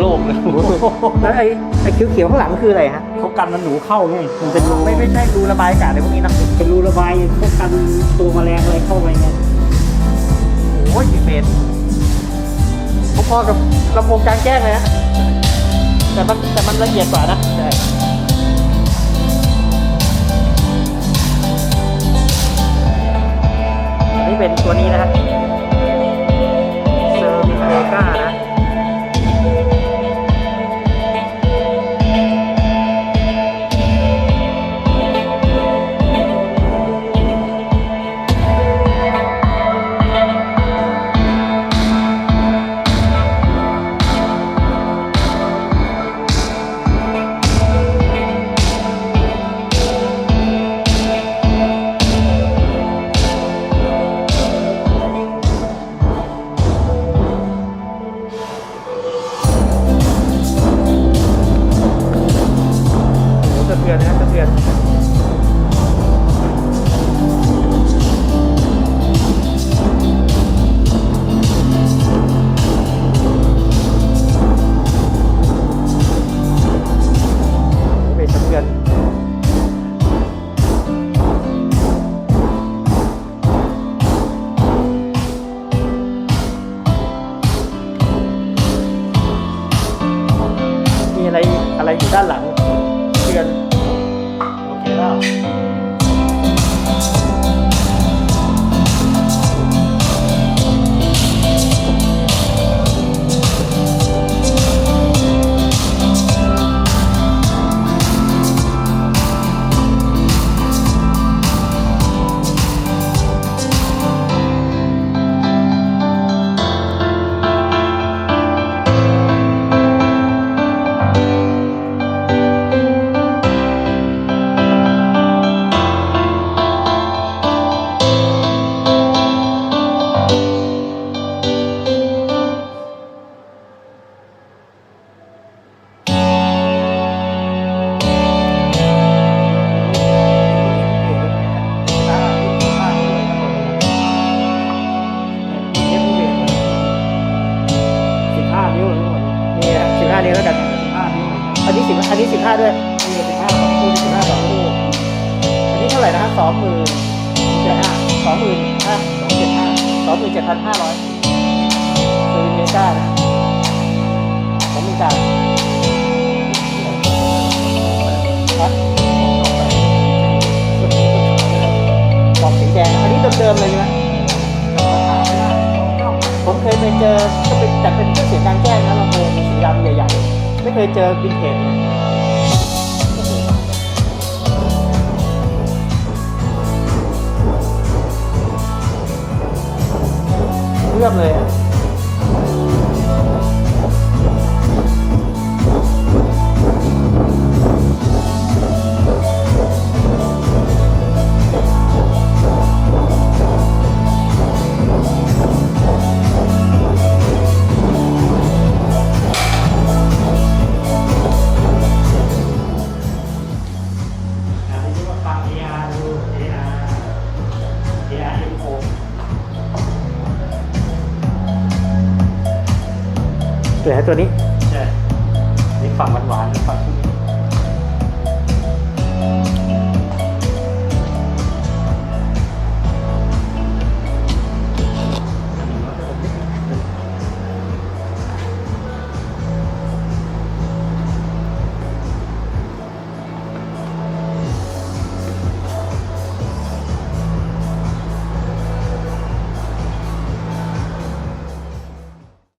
แล้วไอ้ไอ้เขียวๆข้างหลังคืออะไรฮะเขากันมันหนูเข้าไงมันเป็นรูไม่ไม่ใช่รูระบายอากาศอะไรพวกนี้นะเป็นรูระบายพวกกันตัวแมลงอะไรเข้าไปไงโอ้ยกี่เมตรพอๆกับลำโพงกลางแจ้งเลยนะแต่มันแต่มันละเอียดกว่านะใช่อันนี้เป็นตัวนี้นะฮะ อ้โหสะเทือนนะสะเทือนเป็นสะเทือนมีอะไรอะไรอยู่ด้านหลัง โห้าด้วยนี่สิบห้าสองคู่สิบห้าสองคู่อันนี้เท่าไหร่นะฮะสองหมื่นเจ็ดห้าสองหมื่นห้าสองเจ็ดห้าสองหมื่นเจ็ดพันห้าร้อยซอร์วินเมกานะสองหมื่นเก้าครับบอกสีแดงอันนี้เดิมๆเลยใช่ไหมผมเคยไปเจอก็เป็นแต่เป็นเครื่องเสียงกลางแจ้งนะลำโพงสีดำใหญ่ๆ ไม่เคยเจอวินเทจเล ย เลือกเลยอะเดี๋ยวให้ตัวนี้ใช่นี่ฝั่งหวานๆฝั่งที่